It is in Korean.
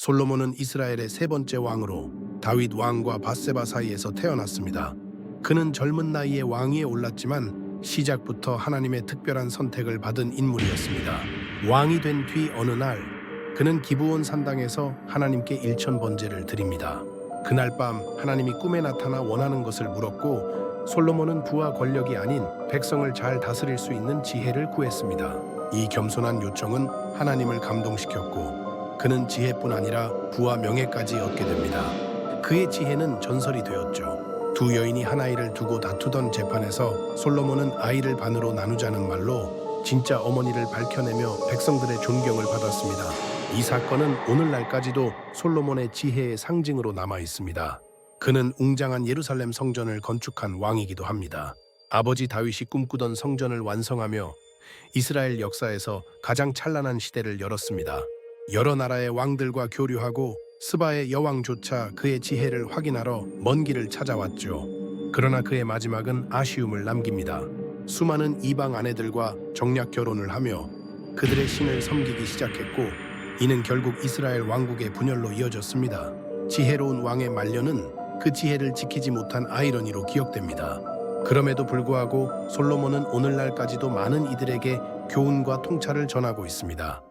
솔로몬은 이스라엘의 세 번째 왕으로 다윗 왕과 바세바 사이에서 태어났습니다. 그는 젊은 나이에 왕위에 올랐지만 시작부터 하나님의 특별한 선택을 받은 인물이었습니다. 왕이 된 뒤 어느 날 그는 기브온 산당에서 하나님께 일천 번제를 드립니다. 그날 밤 하나님이 꿈에 나타나 원하는 것을 물었고 솔로몬은 부와 권력이 아닌 백성을 잘 다스릴 수 있는 지혜를 구했습니다. 이 겸손한 요청은 하나님을 감동시켰고 그는 지혜뿐 아니라 부와 명예까지 얻게 됩니다. 그의 지혜는 전설이 되었죠. 두 여인이 한 아이를 두고 다투던 재판에서 솔로몬은 아이를 반으로 나누자는 말로 진짜 어머니를 밝혀내며 백성들의 존경을 받았습니다. 이 사건은 오늘날까지도 솔로몬의 지혜의 상징으로 남아 있습니다. 그는 웅장한 예루살렘 성전을 건축한 왕이기도 합니다. 아버지 다윗이 꿈꾸던 성전을 완성하며 이스라엘 역사에서 가장 찬란한 시대를 열었습니다. 여러 나라의 왕들과 교류하고 스바의 여왕조차 그의 지혜를 확인하러 먼 길을 찾아왔죠. 그러나 그의 마지막은 아쉬움을 남깁니다. 수많은 이방 아내들과 정략 결혼을 하며 그들의 신을 섬기기 시작했고 이는 결국 이스라엘 왕국의 분열로 이어졌습니다. 지혜로운 왕의 말년은 그 지혜를 지키지 못한 아이러니로 기억됩니다. 그럼에도 불구하고 솔로몬은 오늘날까지도 많은 이들에게 교훈과 통찰을 전하고 있습니다.